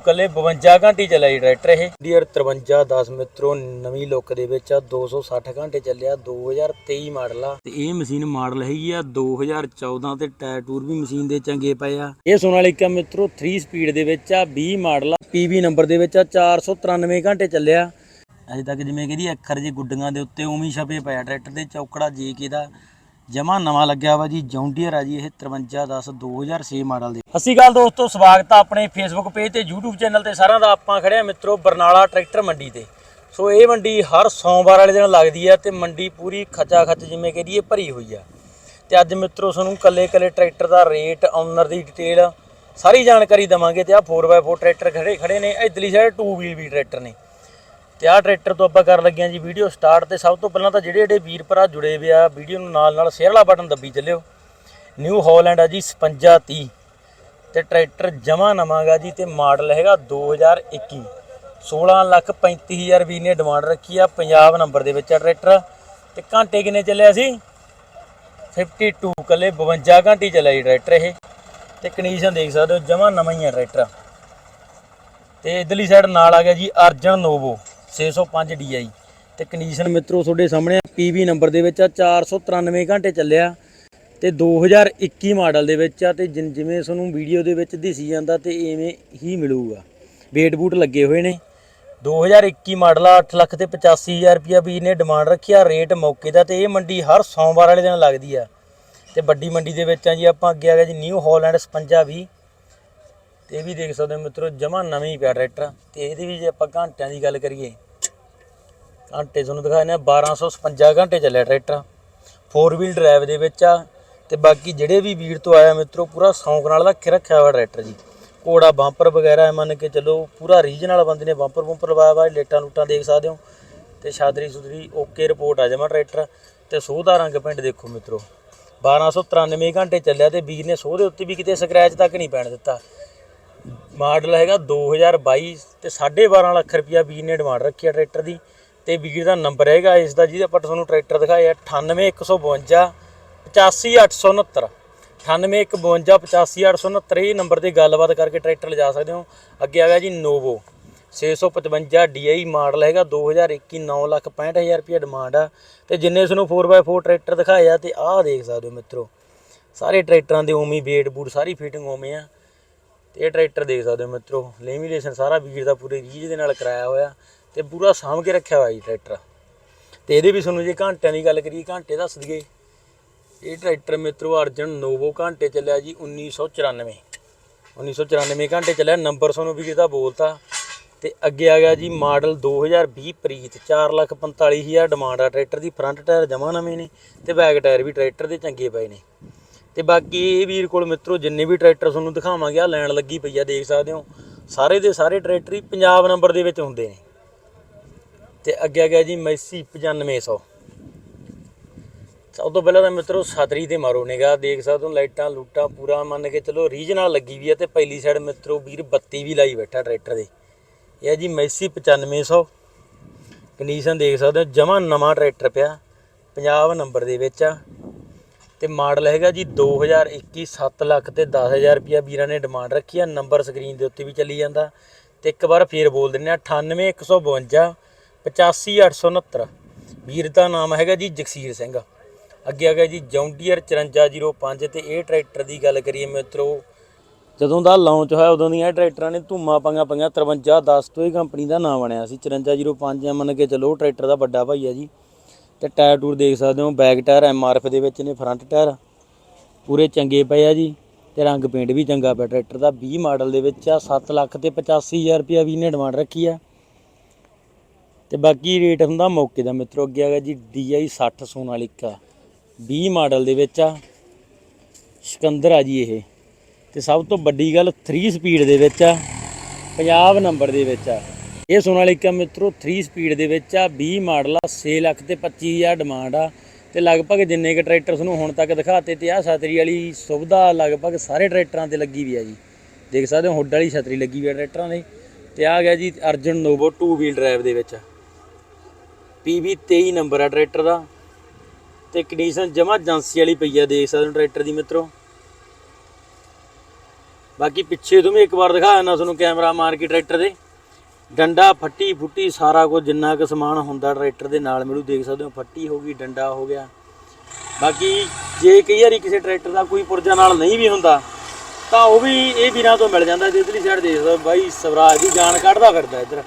ਕੱਲੇ 52 ਘੰਟੇ ਚੱਲਿਆ ਜੀ ਟਰੈਕਟਰ ਇਹ। ਡੀਅਰ 5310 ਮਿੱਤਰੋ ਨਵੀਂ ਲੁੱਕ ਦੇ ਵਿੱਚ ਆ 260 ਘੰਟੇ ਚੱਲਿਆ 2023 ਮਾਡਲ ਆ। ਤੇ ਇਹ ਮਸ਼ੀਨ ਮਾਡਲ ਹੈਗੀ ਆ 2014 ਤੇ ਟਾਇਰ ਟੂਰ ਵੀ ਮਸ਼ੀਨ ਦੇ ਚੰਗੇ ਪਏ ਆ। ਇਹ ਸੋਨਾਲੀਕਾ ਮਿੱਤਰੋ 3 ਸਪੀਡ ਦੇ ਵਿੱਚ ਆ 20 ਮਾਡਲ ਆ। ਪੀਵੀ ਨੰਬਰ ਦੇ ਵਿੱਚ ਆ 493 ਘੰਟੇ ਚੱਲਿਆ। ਅਜੇ ਤੱਕ ਜਿਵੇਂ ਕਹਿੰਦੀ ਅੱਖਰ ਜੇ ਗੁੱਡੀਆਂ ਦੇ ਉੱਤੇ ਉਵੇਂ ਛਪੇ ਪਿਆ ਟਰੈਕਟਰ ਦੇ ਚੌਕੜਾ ਜੇਕੇ ਦਾ। ਜਮਾ ਨਵਾਂ ਲੱਗਿਆ ਵਾ ਜੀ, ਜੌਂਡੀਅਰ ਆ ਜੀ ਇਹ 5310 2006 ਮਾਡਲ ਦੇ। ਸਤਿ ਸ਼੍ਰੀ ਅਕਾਲ ਦੋਸਤੋ, ਸਵਾਗਤ ਆ ਆਪਣੇ ਫੇਸਬੁੱਕ ਪੇਜ ਤੇ, YouTube ਚੈਨਲ ਤੇ। ਸਾਰਿਆਂ ਦਾ ਆਪਾਂ ਖੜੇ ਆ ਮਿੱਤਰੋ, ਬਰਨਾਲਾ ਟਰੈਕਟਰ ਮੰਡੀ ਤੇ। ਸੋ ਇਹ ਮੰਡੀ ਹਰ ਸੋਮਵਾਰ ਵਾਲੇ ਦਿਨ ਲੱਗਦੀ ਆ ਤੇ ਮੰਡੀ ਪੂਰੀ ਖਚਾ ਖਚ ਜਿਵੇਂ ਕਹਦੀਏ ਭਰੀ ਹੋਈ ਆ। ਤੇ ਅੱਜ ਮਿੱਤਰੋ, ਤੁਹਾਨੂੰ ਕੱਲੇ ਕੱਲੇ ਟਰੈਕਟਰ ਦਾ ਰੇਟ ਓਨਰ ਦੀ ਡਿਟੇਲ ਸਾਰੀ ਜਾਣਕਾਰੀ ਦਵਾਂਗੇ ਤੇ ਆ 4x4 ਟਰੈਕਟਰ ਖੜੇ ਖੜੇ ਨੇ ਇਧਰਲੀ ਸਾਈਡ 2 ਵੀਲ ਵੀ ਟਰੈਕਟਰ ਨੇ। ਤੇ ਆਹ ਟਰੈਕਟਰ ਤੋਂ ਆਪਾਂ ਕਰਨ ਲੱਗੇ ਹਾਂ ਜੀ ਵੀਡੀਓ ਸਟਾਰਟ ਤੇ ਸਭ ਤੋਂ ਪਹਿਲਾਂ ਤਾਂ ਜਿਹੜੇ ਜਿਹੜੇ ਵੀਰ ਭਰਾ ਜੁੜੇ ਹੋਏ ਆ ਵੀਡੀਓ ਨੂੰ ਨਾਲ ਨਾਲ ਸ਼ੇਅਰ ਵਾਲਾ ਬਟਨ ਦੱਬੀ ਚੱਲਿਓ। ਨਿਊ ਹਾਲੈਂਡ ਆ ਜੀ 5530 ਤੇ ਟਰੈਕਟਰ ਜਮਾ ਨਵਾਂਗਾ ਜੀ ਤੇ ਮਾਡਲ ਹੈਗਾ 2021 16 ਲੱਖ 35000 ਵੀਰ ਨੇ ਡਿਮਾਂਡ ਰੱਖੀ ਆ, ਪੰਜਾਬ ਨੰਬਰ ਦੇ ਵਿੱਚ ਆ ਟਰੈਕਟਰ ਤੇ ਘੰਟੇ ਕਿੰਨੇ ਚੱਲਿਆ ਸੀ? 52 ਕੱਲੇ 52 ਘੰਟੇ ਚੱਲਿਆ ਜੀ ਟਰੈਕਟਰ ਇਹ। ਤੇ ਕੰਡੀਸ਼ਨ ਦੇਖ ਸਕਦੇ ਹੋ, ਜਮਾ ਨਵਾਂ ਹੀ ਆ ਟਰੈਕਟਰ ਤੇ ਇਧਰਲੀ ਸਾਈਡ ਨਾਲ ਆ ਗਿਆ ਜੀ ਅਰਜਨ ਨੋਵੋ 605 DI ਤੇ ਕੰਡੀਸ਼ਨ ਮਿੱਤਰੋ ਤੁਹਾਡੇ ਸਾਹਮਣੇ ਪੀਵੀ ਨੰਬਰ ਦੇ ਵਿੱਚ ਆ 493 ਘੰਟੇ ਚੱਲਿਆ ਤੇ 2021 ਮਾਡਲ ਦੇ ਵਿੱਚ ਆ, ਤੇ ਜਿਨ- ਜਿਵੇਂ ਤੁਹਾਨੂੰ ਵੀਡੀਓ ਦੇ ਵਿੱਚ ਦਿਸੀ ਜਾਂਦਾ ਤੇ ਐਵੇਂ ਹੀ ਮਿਲੂਗਾ। ਵੇਟ ਬੂਟ ਲੱਗੇ ਹੋਏ ਨੇ। 2021 ਮਾਡਲ ਆ 8 ਲੱਖ ਤੇ 85000 ਰੁਪਿਆ ਵੀ ਨੇ ਡਿਮਾਂਡ ਰੱਖਿਆ ਰੇਟ ਮੌਕੇ ਦਾ ਤੇ ਇਹ ਮੰਡੀ ਹਰ ਸੋਮਵਾਰ ਵਾਲੇ ਦਿਨ ਲੱਗਦੀ ਆ। ਤੇ ਵੱਡੀ ਮੰਡੀ ਦੇ ਵਿੱਚ ਆ ਜੀ, ਆਪਾਂ ਅੱਗੇ ਆ ਗਿਆ ਜੀ ਨਿਊ ਹਾਲੈਂਡ 5520 ਤੇ ਇਹ ਵੀ ਦੇਖ ਸਕਦੇ ਹੋ ਮਿੱਤਰੋ, ਜਮਾ ਨਵੇਂ ਹੀ ਪਿਆ ਟਰੈਕਟਰ। ਤੇ ਇਹਦੇ ਵੀ ਜੇ ਆਪਾਂ ਘੰਟਿਆਂ ਦੀ ਗੱਲ ਕਰੀਏ ਘੰਟੇ ਤੁਹਾਨੂੰ ਦਿਖਾ ਦਿਖਾਏ ਨੇ 1256 ਘੰਟੇ ਚੱਲਿਆ ਟਰੈਕਟਰ। 4 ਵੀਲ ਡਰਾਈਵ ਦੇ ਵਿੱਚ ਆ ਤੇ ਬਾਕੀ ਜਿਹੜੇ ਵੀ ਵੀਰ ਤੋਂ ਆਇਆ ਮਿੱਤਰੋ, ਪੂਰਾ ਸ਼ੌਂਕ ਨਾਲ ਰੱਖ ਰੱਖਿਆ ਹੋਇਆ ਟਰੈਕਟਰ ਜੀ। ਕੋੜਾ ਬੰਪਰ ਵਗੈਰਾ ਮੰਨ ਕੇ ਚੱਲੋ, ਪੂਰਾ ਰੀਜਨਲ ਬੰਦੇ ਨੇ ਬੰਪਰ ਬੰਪਰ ਲਵਾਇਆ ਵਾ ਲੇਟਾਂ ਲੂਟਾਂ ਦੇਖ ਸਕਦੇ ਹੋ। ਤੇ ਸ਼ਾਦਰੀ ਸੁਦਰੀ ਓਕੇ ਰਿਪੋਰਟ ਆ ਜਮਾ ਟਰੈਕਟਰ। ਤੇ ਸੋਹ ਦਾ ਰੰਗ ਪਿੰਡ ਦੇਖੋ ਮਿੱਤਰੋ 1293 ਘੰਟੇ ਚੱਲਿਆ ਤੇ ਵੀਰ ਨੇ ਸੋਹ ਦੇ ਉੱਤੇ ਵੀ ਕਿਤੇ ਸਕ੍ਰੈਚ ਤੱਕ ਨਹੀਂ ਪੈਣ ਦਿੱਤਾ। ਮਾਡਲ ਹੈਗਾ 2022 ਤੇ 12.5 ਲੱਖ ਰੁਪਇਆ ਵੀਰ ਨੇ ਡਿਮਾਂਡ ਰੱਖੀ ਆ ਟਰੈਕਟਰ ਦੀ। ਤੇ ਵੀਰ ਦਾ ਨੰਬਰ ਹੈਗਾ ਇਸ ਦਾ, ਜਿਹਦੇ ਆਪਾਂ ਤੁਹਾਨੂੰ ਟਰੈਕਟਰ ਦਿਖਾਇਆ 98152 85869 98152 85869 ਇਹ ਨੰਬਰ ਤੇ ਗੱਲਬਾਤ ਕਰਕੇ ਟਰੈਕਟਰ ਲਿਜਾ ਸਕਦੇ ਹੋ। ਅੱਗੇ ਆ ਗਿਆ ਜੀ ਨੋਵੋ 655 DI ਮਾਡਲ ਹੈਗਾ 2021 9 ਲੱਖ 65000 ਰੁਪਇਆ ਡਿਮਾਂਡ ਆ। ਤੇ ਜਿੰਨੇ ਤੁਹਾਨੂੰ 4x4 ਟਰੈਕਟਰ ਦਿਖਾਇਆ ਆ ਤੇ ਆਹ ਦੇਖ ਸਕਦੇ ਹੋ ਮਿੱਤਰੋ, ਸਾਰੇ ਟਰੈਕਟਰਾਂ ਦੇ ਉਵੇਂ ਵੇਟ ਬੂਟ, ਸਾਰੀ ਫਿਟਿੰਗ ਉਵੇਂ ਆ। ਤੇ ਇਹ ਟਰੈਕਟਰ ਦੇਖ ਸਕਦੇ ਹੋ ਮਿੱਤਰੋ ਲੈਮੀਨੇਸ਼ਨ ਸਾਰਾ ਵੀਰ ਦਾ ਪੂਰੇ ਰੀਜ ਦੇ ਨਾਲ ਕਰਾਇਆ ਹੋਇਆ। ਤੇ ਪੂਰਾ ਸਾਂਭ ਕੇ ਰੱਖਿਆ ਹੋਇਆ ਜੀ ਟਰੈਕਟਰ। ਤੇ ਇਹਦੇ ਵੀ ਤੁਹਾਨੂੰ ਜੇ ਘੰਟਿਆਂ ਦੀ ਗੱਲ ਕਰੀਏ, ਘੰਟੇ ਦੱਸ ਦਈਏ। ਇਹ ਟਰੈਕਟਰ ਮਿੱਤਰੋ ਅਰਜਨ ਨੋਵੋ ਘੰਟੇ ਚੱਲਿਆ ਜੀ 1994 1994 ਘੰਟੇ ਚੱਲਿਆ, ਨੰਬਰ ਤੁਹਾਨੂੰ ਵੀ ਇਹਦਾ ਬੋਲਤਾ। ਤੇ ਅੱਗੇ ਆ ਗਿਆ ਜੀ ਮਾਡਲ 2020 ਪ੍ਰੀਤ 445000 ਡਿਮਾਂਡ ਆ ਟਰੈਕਟਰ ਦੀ, ਫਰੰਟ ਟਾਇਰ ਜਮਾ ਨਵੇਂ ਨੇ ਤੇ ਬੈਕ ਟਾਇਰ ਵੀ ਟਰੈਕਟਰ ਦੇ ਚੰਗੇ ਪਏ ਨੇ। ਤੇ ਬਾਕੀ ਇਹ ਵੀਰ ਕੋਲ ਮਿੱਤਰੋ ਜਿੰਨੇ ਵੀ ਟਰੈਕਟਰ ਤੁਹਾਨੂੰ ਦਿਖਾਵਾਂਗੇ ਆ ਲੈਣ ਲੱਗੀ ਪਈ ਆ, ਦੇਖ ਸਕਦੇ ਹੋ। ਸਾਰੇ ਦੇ ਸਾਰੇ ਟਰੈਕਟਰ ਹੀ ਪੰਜਾਬ ਨੰਬਰ ਦੇ ਵਿੱਚ ਹੁੰਦੇ ਨੇ। ਤੇ ਅੱਗੇ ਆ ਗਿਆ ਜੀ ਮੈਸੀ 9500 ਸਭ ਤੋਂ ਪਹਿਲਾਂ ਤਾਂ ਮਿੱਤਰੋ ਛਤਰੀ ਤੇ ਮਾਰੋ ਨਿਗਾ ਦੇਖ ਸਕਦੇ ਹੋ ਲਾਈਟਾਂ ਲੂਟਾਂ ਪੂਰਾ ਮੰਨ ਕੇ ਚਲੋ, ਰੀਜਨਲ ਲੱਗੀ ਵੀ ਆ ਤੇ ਪਹਿਲੀ ਸਾਈਡ ਮਿੱਤਰੋ ਵੀਰ ਬੱਤੀ ਵੀ ਲਾਈ ਬੈਠਾ ਟਰੈਕਟਰ ਦੇ। ਇਹ ਹੈ ਜੀ ਮੈਸੀ 9500 ਕੰਡੀਸ਼ਨ ਦੇਖ ਸਕਦੇ ਹੋ, ਜਮਾ ਨਵਾਂ ਟਰੈਕਟਰ ਪਿਆ, ਪੰਜਾਬ ਨੰਬਰ ਦੇ ਵਿੱਚ ਆ। ਤੇ ਮਾਡਲ ਹੈਗਾ ਜੀ 2021 7 ਲੱਖ ਤੇ 10000 ਰੁਪਿਆ ਵੀਰਾਂ ਨੇ ਡਿਮਾਂਡ ਰੱਖੀ ਆ ਨੰਬਰ ਸਕਰੀਨ ਦੇ ਉੱਤੇ ਵੀ ਚੱਲੀ ਜਾਂਦਾ। ਤੇ ਇੱਕ ਵਾਰ ਫੇਰ ਬੋਲ ਦਿੰਨੇ ਆ 98152 85869 ਵੀਰ ਦਾ ਨਾਮ ਹੈਗਾ ਜੀ ਜਗਸੀਰ ਸਿੰਘ। ਅੱਗੇ ਆ ਗਿਆ ਜੀ ਜੌਂਡੀਅਰ 5405 ਤੇ ਇਹ ਟਰੈਕਟਰ ਦੀ ਗੱਲ ਕਰੀਏ ਮਿੱਤਰੋ, ਜਦੋਂ ਦਾ ਲਾਂਚ ਹੋਇਆ ਉਦੋਂ ਦੀਆਂ ਟਰੈਕਟਰਾਂ ਨੇ ਧੂਮਾਂ ਪਾਈਆਂ ਪਈਆਂ 5310 ਤੋਂ ਇਹ ਕੰਪਨੀ ਦਾ ਨਾਮ ਬਣਿਆ ਸੀ। 5405 ਮੰਨ ਕੇ ਚੱਲੋ ਟਰੈਕਟਰ ਦਾ ਵੱਡਾ ਭਾਈ ਆ ਜੀ। ਤੇ ਟਾਇਰ ਟੂਰ ਦੇਖ ਸਕਦੇ ਹੋ ਬੈਕ ਟਾਇਰ ਐਮਆਰਐਫ ਦੇ ਵਿੱਚ ਨੇ ਫਰੰਟ ਟਾਇਰ ਪੂਰੇ ਚੰਗੇ ਪਏ ਆ ਜੀ ਤੇ ਰੰਗ ਪੇਂਟ ਵੀ ਚੰਗਾ ਪਿਆ। ਟਰੈਕਟਰ ਦਾ 20 ਮਾਡਲ ਦੇ ਵਿੱਚ ਆ 7 ਲੱਖ ਤੇ 85000 ਰੁਪਿਆ ਵੀ ਨੇ ਡਿਮਾਂਡ ਰੱਖੀ ਆ। ਤੇ ਬਾਕੀ ਰੇਟ ਹੁੰਦਾ ਮੌਕੇ ਦਾ ਮਿੱਤਰੋ, ਅੱਗੇ ਆ ਗਿਆ ਜੀ DI 60 ਸੋਨਾਲੀਕਾ 20 ਮਾਡਲ ਦੇ ਵਿੱਚ ਆ, ਸਿਕੰਦਰ ਆ ਜੀ ਇਹ। ਤੇ ਸਭ ਤੋਂ ਵੱਡੀ ਗੱਲ 3 ਸਪੀਡ ਦੇ ਵਿੱਚ ਆ ਪੰਜਾਬ ਨੰਬਰ ਦੇ ਵਿੱਚ ਆ। ਇਹ ਸੋਨਾਲੀਕਾ ਮਿੱਤਰੋ 3 ਸਪੀਡ ਦੇ ਵਿੱਚ ਆ 20 ਮਾਡਲ ਆ 6 ਲੱਖ ਤੇ 25000 ਡਿਮਾਂਡ ਆ। ਤੇ ਲਗਭਗ ਜਿੰਨੇ ਕ ਟਰੈਕਟਰ ਤੁਹਾਨੂੰ ਹੁਣ ਤੱਕ ਦਿਖਾਤੇ ਤੇ ਆ ਛਤਰੀ ਵਾਲੀ ਸੁਵਿਧਾ ਲਗਭਗ ਸਾਰੇ ਟਰੈਕਟਰਾਂ ਤੇ ਲੱਗੀ ਵੀ ਆ ਜੀ। ਦੇਖ ਸਕਦੇ ਹੋ, ਹੁੱਡ ਵਾਲੀ ਛਤਰੀ ਲੱਗੀ ਵੀ ਆ ਟਰੈਕਟਰਾਂ ਦੇ। ਤੇ ਆ ਗਿਆ ਜੀ ਅਰਜਨ ਨੋਵੋ 2 ਵੀਲ ਡਰਾਈਵ ਦੇ ਵਿੱਚ PV 23 ਨੰਬਰ ਆ ਟਰੈਕਟਰ ਦਾ। ਤੇ ਕੰਡੀਸ਼ਨ ਜਮਾ ਏਜੰਸੀ ਵਾਲੀ ਪਈ ਆ, ਦੇਖ ਸਕਦੇ ਹੋ ਟਰੈਕਟਰ ਦੀ ਮਿੱਤਰੋ। ਬਾਕੀ ਪਿੱਛੇ ਤੋਂ ਵੀ ਇੱਕ ਵਾਰ ਦਿਖਾ ਦਿੰਦਾ ਤੁਹਾਨੂੰ ਕੈਮਰਾ ਮਾਰ ਕੇ ਟਰੈਕਟਰ ਦੇ। ਡੰਡਾ, ਫੱਟੀ ਫੁੱਟੀ ਸਾਰਾ ਕੁਝ ਜਿੰਨਾ ਕੁ ਸਮਾਨ ਹੁੰਦਾ ਟਰੈਕਟਰ ਦੇ ਨਾਲ ਮਿਲੂ, ਦੇਖ ਸਕਦੇ ਹੋ ਫੱਟੀ ਹੋ ਗਈ, ਡੰਡਾ ਹੋ ਗਿਆ। ਬਾਕੀ ਜੇ ਕਈ ਵਾਰੀ ਕਿਸੇ ਟਰੈਕਟਰ ਦਾ ਕੋਈ ਪੁਰਜਾ ਨਾਲ ਨਹੀਂ ਵੀ ਹੁੰਦਾ, ਤਾਂ ਉਹ ਵੀ ਇਹ ਵੀਰਾਂ ਤੋਂ ਮਿਲ ਜਾਂਦਾ। ਤੇ ਸਾਈਡ ਦੇਖ ਸਕਦੇ ਹੋ ਬਾਈ, ਸਵਰਾਜ ਦੀ ਜਾਨ ਕੱਢਦਾ ਫਿਰਦਾ ਇੱਧਰ।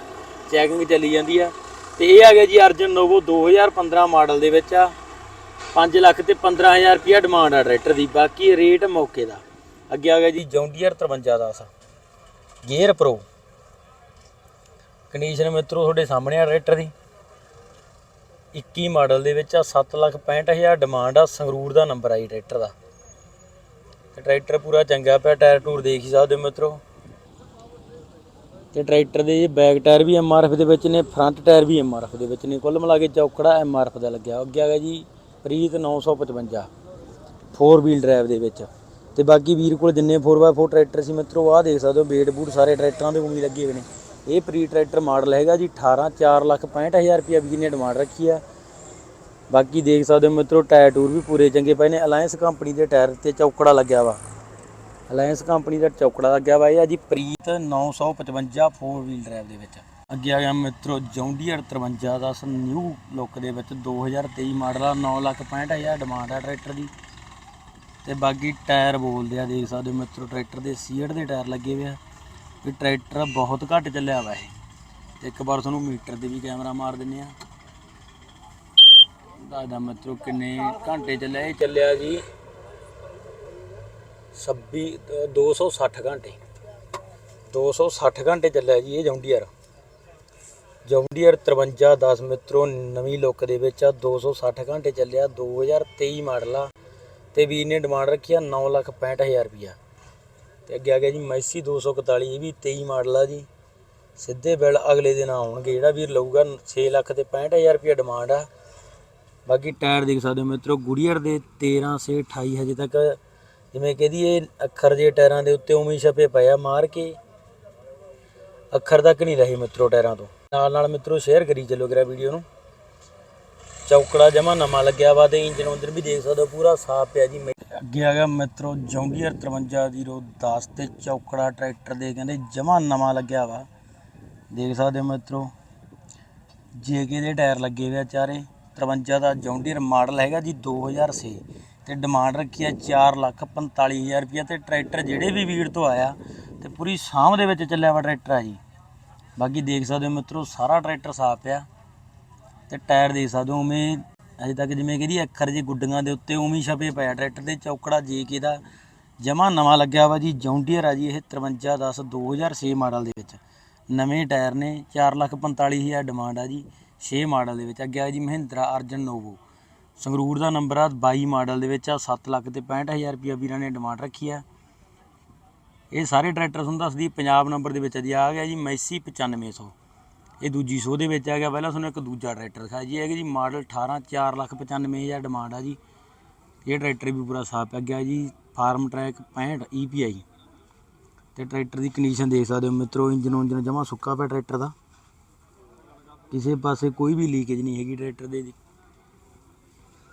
ਚੈਕਿੰਗ ਚੱਲੀ ਜਾਂਦੀ ਆ। ਤੇ ਇਹ ਆ ਗਿਆ ਜੀ ਅਰਜਨ ਨੋਵੋ 2015 ਮਾਡਲ ਦੇ ਵਿੱਚ ਆ। 5 ਲੱਖ ਤੇ 15000 ਰੁਪਿਆ ਡਿਮਾਂਡ ਆ ਟਰੈਕਟਰ ਦੀ। ਬਾਕੀ ਰੇਟ ਮੌਕੇ ਦਾ। ਅੱਗੇ ਆ ਗਿਆ ਜੀ ਜੌਂਡੀਅਰ 5310 ਗੇਅਰ ਪ੍ਰੋ ਕੰਡੀਸ਼ਨ ਮਿੱਤਰੋ ਤੁਹਾਡੇ ਸਾਹਮਣੇ ਆ ਟਰੈਕਟਰ ਦੀ। 21 ਮਾਡਲ ਦੇ ਵਿੱਚ ਆ 765000 ਡਿਮਾਂਡ ਆ, ਸੰਗਰੂਰ ਦਾ ਨੰਬਰ ਆ ਜੀ ਟਰੈਕਟਰ ਦਾ। ਟਰੈਕਟਰ ਪੂਰਾ ਚੰਗਾ ਪਿਆ, ਟਾਇਰ ਟੂਰ ਦੇਖ ਹੀ ਸਕਦੇ ਹੋ ਮਿੱਤਰੋ। ਤੇ ਟਰੈਕਟਰ ਦੇ ਬੈਕ ਟਾਇਰ ਵੀ ਐਮਆਰਐਫ ਦੇ ਵਿੱਚ ਨੇ, ਫਰੰਟ ਟਾਇਰ ਵੀ ਐਮਆਰਐਫ ਦੇ ਵਿੱਚ ਨੇ। ਕੁੱਲ ਮਿਲਾ ਕੇ ਚੌਕੜਾ ਐਮਆਰਐਫ ਦਾ ਲੱਗਿਆ। ਅੱਗੇ ਆ ਗਿਆ ਜੀ ਪ੍ਰੀਤ 955 4 ਵੀਲ ਡਰਾਈਵ ਦੇ ਵਿੱਚ। ਤੇ ਬਾਕੀ ਵੀਰ ਕੋਲ ਜਿੰਨੇ 4x4 ਟਰੈਕਟਰ ਸੀ ਮਿੱਤਰੋ, ਆਹ ਦੇਖ ਸਕਦੇ ਹੋ ਵੇਟ ਬੂਟ ਸਾਰੇ ਟਰੈਕਟਰਾਂ ਦੇ ਉਮੀ ਲੱਗੇ ਹੋਏ ਨੇ। ਇਹ ਪ੍ਰੀ ਟਰੈਕਟਰ ਮਾਡਲ ਹੈਗਾ ਜੀ 18 4 ਲੱਖ 65000 ਰੁਪਿਆ ਵੀਰ ਨੇ ਡਿਮਾਂਡ ਰੱਖੀ ਆ। ਬਾਕੀ ਦੇਖ ਸਕਦੇ ਹੋ ਮਿੱਤਰੋ, ਟਾਇਰ ਟੂਰ ਵੀ ਪੂਰੇ ਚੰਗੇ ਪਏ ਨੇ। ਅਲਾਇੰਸ ਕੰਪਨੀ ਦੇ ਟਾਇਰ ਤੇ ਚੌਕੜਾ ਲੱਗਿਆ ਵਾ। ਅਲਾਇੰਸ ਕੰਪਨੀ ਦਾ ਚੌਕੜਾ ਲੱਗਿਆ ਵਾ, ਇਹ ਆ ਜੀ ਪ੍ਰੀਤ 955 4 ਵੀਲ ਡਰਾਈਵ ਦੇ ਵਿੱਚ। ਅੱਗੇ ਆ ਗਿਆ ਮਿੱਤਰੋ ਜੌਂਡੀਅਰ 5310 ਨਿਊ ਲੁੱਕ ਦੇ ਵਿੱਚ 2023 ਮਾਡਲ ਆ 9 ਲੱਖ 65000 ਡਿਮਾਂਡ ਆ ਟਰੈਕਟਰ ਦੀ। ਤੇ ਬਾਕੀ ਟਾਇਰ ਬੋਲਦੇ ਆ, ਦੇਖ ਸਕਦੇ ਹੋ ਮਿੱਤਰੋ ਟਰੈਕਟਰ ਦੇ ਸੀਟ ਦੇ ਟਾਇਰ ਲੱਗੇ ਹੋਏ ਆ। ਇਹ ਟਰੈਕਟਰ ਬਹੁਤ ਘੱਟ ਚੱਲਿਆ ਵਾ ਇਹ। ਤੇ ਇੱਕ ਵਾਰ ਤੁਹਾਨੂੰ ਮੀਟਰ ਦੇ ਵੀ ਕੈਮਰਾ ਮਾਰ ਦਿੰਨੇ ਆ। ਦੱਸਦਾ ਮਿੱਤਰੋ ਕਿੰਨੇ ਘੰਟੇ ਚੱਲਿਆ, ਇਹ ਚੱਲਿਆ ਜੀ 26 ਅ, 260 ਘੰਟੇ। 260 ਘੰਟੇ ਚੱਲਿਆ ਜੀ ਇਹ ਜੌਂਡੀਅਰ। ਜੌਂਡੀਅਰ 5310 ਮਿੱਤਰੋ ਨਵੀਂ ਲੁੱਕ ਦੇ ਵਿੱਚ ਆ 260 ਘੰਟੇ ਚੱਲਿਆ 2023 ਮਾਡਲ ਆ। ਤੇ ਵੀਰ ਨੇ ਡਿਮਾਂਡ ਰੱਖੀ ਆ 965000 ਰੁਪਿਆ ਤੇ ਅੱਗੇ ਆ ਗਿਆ ਜੀ ਮੈਸੀ 241 ਇਹ ਵੀ 23 ਮਾਡਲ ਆ ਜੀ। ਸਿੱਧੇ ਬਿੱਲ ਅਗਲੇ ਦਿਨ ਆਉਣਗੇ ਜਿਹੜਾ ਵੀਰ ਲਊਗਾ 6 ਲੱਖ ਤੇ 65000 ਰੁਪਿਆ ਡਿਮਾਂਡ ਆ। ਬਾਕੀ ਟਾਇਰ ਦੇਖ ਸਕਦੇ ਹੋ ਮਿੱਤਰੋ ਗੁੜੀਅਰ ਦੇ 13 ਸੇ 28 ਹਜੇ ਤੱਕ ਜਿਵੇਂ ਕਹਦੀ ਇਹ ਅੱਖਰ ਜੇ ਟਾਇਰਾਂ ਦੇ ਉੱਤੇ ਉਵੇਂ ਹੀ ਛਪੇ ਪਏ ਆ, ਮਾਰ ਕੇ। ਅੱਖਰ ਤੱਕ ਨਹੀਂ ਰਹੇ ਮਿੱਤਰੋ ਟਾਇਰਾਂ ਤੋਂ। ਨਾਲ ਨਾਲ ਮਿੱਤਰੋ ਸ਼ੇਅਰ ਕਰੀ ਚੱਲੋ ਕਰਾ ਵੀਡੀਓ ਨੂੰ। ਚੌਕੜਾ ਜਮਾ ਨਵਾਂ ਲੱਗਿਆ ਵਾ ਤੇ ਇੰਜਨ ਉਂਜਨ ਵੀ ਦੇਖ ਸਕਦੇ ਹੋ, ਪੂਰਾ ਸਾਫ਼ ਪਿਆ ਜੀ। ਅੱਗੇ ਆ ਗਿਆ ਮਿੱਤਰੋ ਜੌਂਡੀਅਰ 5310 ਤੇ ਚੌਕੜਾ ਟਰੈਕਟਰ ਦੇ ਕਹਿੰਦੇ ਜਮਾ ਨਵਾਂ ਲੱਗਿਆ ਵਾ। ਦੇਖ ਸਕਦੇ ਹੋ ਮਿੱਤਰੋ ਜੇਕੇ ਦੇ ਟਾਇਰ ਲੱਗੇ ਹੋਏ ਆ ਚਾਰੇ। 53 ਦਾ ਜੌਂਡੀਅਰ ਮਾਡਲ ਹੈਗਾ ਜੀ 2006 ਤੇ ਡਿਮਾਂਡ ਰੱਖੀ ਹੈ 4 ਲੱਖ 45000 ਰੁਪਇਆ ਤੇ ਟਰੈਕਟਰ ਜਿਹੜੇ ਵੀ ਵੀਰ ਤੋਂ ਆਇਆ ਤੇ ਪੂਰੀ ਸਾਂਭ ਦੇ ਵਿੱਚ ਚੱਲਿਆ ਵਾ ਟਰੈਕਟਰ ਆ ਜੀ। ਬਾਕੀ ਦੇਖ ਸਕਦੇ ਹੋ ਮਿੱਤਰੋ, ਸਾਰਾ ਟਰੈਕਟਰ ਸਾਫ਼ ਪਿਆ ਤੇ ਟਾਇਰ ਦੇਖ ਸਕਦੇ ਹੋ ਉਵੇਂ ਅਜੇ ਤੱਕ ਜਿਵੇਂ ਕਹਿੰਦੀ ਅੱਖਰ ਜੇ ਗੁੱਡੀਆਂ ਦੇ ਉੱਤੇ ਉਵੇਂ ਛਪੇ ਪਿਆ ਟਰੈਕਟਰ ਦੇ, ਚੌਕੜਾ ਜੇ ਕੇ ਦਾ ਜਮਾ ਨਵਾਂ ਲੱਗਿਆ ਵਾ ਜੀ, ਜੌਂਡੀਅਰ ਆ ਜੀ ਇਹ 5310 2006 ਮਾਡਲ ਦੇ ਵਿੱਚ। ਨਵੇਂ ਟਾਇਰ ਨੇ 445000 ਡਿਮਾਂਡ ਆ ਜੀ। 6 ਮਾਡਲ ਦੇ ਵਿੱਚ। ਅੱਗੇ ਆ ਜੀ ਮਹਿੰਦਰਾ ਅਰਜਨ ਨੋਵੋ। ਸੰਗਰੂਰ ਦਾ ਨੰਬਰ ਆ 22 ਮਾਡਲ ਦੇ ਵਿੱਚ ਆ 7 ਲੱਖ ਤੇ 65000 ਰੁਪਇਆ ਵੀਰਾਂ ਨੇ ਡਿਮਾਂਡ ਰੱਖੀ ਆ। ਇਹ ਸਾਰੇ ਟਰੈਕਟਰ ਤੁਹਾਨੂੰ ਦੱਸਦੀ, ਪੰਜਾਬ ਨੰਬਰ ਦੇ ਵਿੱਚ ਜੀ, ਆ ਗਿਆ ਜੀ ਮੈਸੀ 9500 ਇਹ ਦੂਜੀ ਸੋ ਦੇ ਵਿੱਚ ਆ ਗਿਆ। ਪਹਿਲਾਂ ਤੁਹਾਨੂੰ ਇੱਕ ਦੂਜਾ ਟਰੈਕਟਰ ਦਿਖਾਇਆ ਜੀ, ਇਹ ਹੈਗਾ ਜੀ ਮਾਡਲ 18 4 ਲੱਖ 95000 ਡਿਮਾਂਡ ਆ ਜੀ। ਇਹ ਟਰੈਕਟਰ ਵੀ ਪੂਰਾ ਸਾਫ਼ ਆ ਗਿਆ ਜੀ ਫਾਰਮ ਟਰੈਕ 65 EPI ਤੇ ਟਰੈਕਟਰ ਦੀ ਕੰਡੀਸ਼ਨ ਦੇਖ ਸਕਦੇ ਹੋ ਮਿੱਤਰੋ ਇੰਜਨ ਉਂਜਨ ਜਮਾ ਸੁੱਕਾ ਪਿਆ ਟਰੈਕਟਰ ਦਾ। ਕਿਸੇ ਪਾਸੇ ਕੋਈ ਵੀ ਲੀਕੇਜ ਨਹੀਂ ਹੈਗੀ ਟਰੈਕਟਰ ਦੇ ਦੀ।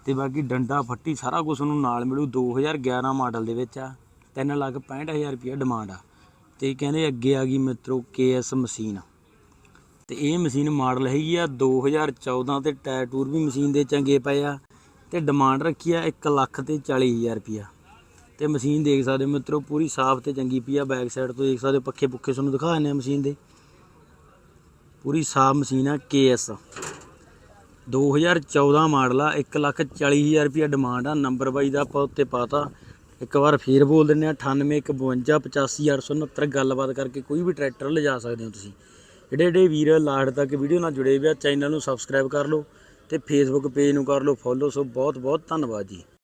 ਤੇ ਬਾਕੀ ਡੰਡਾ, ਫੱਟੀ, ਸਾਰਾ ਕੁਝ ਨੂੰ ਨਾਲ ਮਿਲੂ। 2011 ਮਾਡਲ ਦੇ ਵਿੱਚ ਆ। 3 ਲੱਖ 65000 ਰੁਪਏ ਡਿਮਾਂਡ ਆ। ਤੇ ਕਹਿੰਦੇ ਅੱਗੇ ਆ ਗਈ ਮਿੱਤਰੋ KS ਮਸ਼ੀਨ ਤੇ ਇਹ ਮਸ਼ੀਨ ਮਾਡਲ ਹੈਗੀ ਆ 2014 ਤੇ ਟਾਇਰ ਟੂਰ ਵੀ ਮਸ਼ੀਨ ਦੇ ਚੰਗੇ ਪਏ ਆ। ਤੇ ਡਿਮਾਂਡ ਰੱਖੀ ਆ 1 ਲੱਖ ਤੇ 40000 ਰੁਪਿਆ ਤੇ ਮਸ਼ੀਨ ਦੇਖ ਸਕਦੇ ਹੋ ਮਿੱਤਰੋ, ਪੂਰੀ ਸਾਫ਼ ਤੇ ਚੰਗੀ ਪਈ ਆ। ਬੈਕ ਸਾਈਡ ਤੋਂ ਦੇਖ ਸਕਦੇ ਹੋ ਪੱਖੇ ਪੁੱਖੇ ਤੁਹਾਨੂੰ ਦਿਖਾ ਦਿੰਦੇ ਆ ਮਸ਼ੀਨ ਦੇ। ਪੂਰੀ ਸਾਫ਼ ਮਸ਼ੀਨ ਆ KS 2014 ਮਾਡਲ ਆ 1 ਲੱਖ 40000 ਰੁਪਿਆ ਡਿਮਾਂਡ ਆ ਨੰਬਰ ਬਾਈ ਦਾ ਆਪਾਂ ਉੱਤੇ ਪਾਤਾ। ਇੱਕ ਵਾਰ ਫੇਰ ਬੋਲ ਦਿੰਦੇ ਆ 9815585869 ਗੱਲਬਾਤ ਕਰਕੇ ਕੋਈ ਵੀ ਟਰੈਕਟਰ ਲਿਜਾ ਸਕਦੇ ਹੋ ਤੁਸੀਂ। ਜਿਹੜੇ ਜਿਹੜੇ ਵੀਰ ਲਾੜ ਤੱਕ ਵੀਡੀਓ ਨਾਲ ਜੁੜੇ ਹੋਏ ਆ, ਚੈਨਲ ਨੂੰ ਸਬਸਕ੍ਰਾਈਬ ਕਰ ਲਓ ਤੇ ਫੇਸਬੁੱਕ ਪੇਜ ਨੂੰ ਕਰ ਲਓ ਫੋਲੋ ਸੋ ਬਹੁਤ ਬਹੁਤ ਧੰਨਵਾਦ ਜੀ।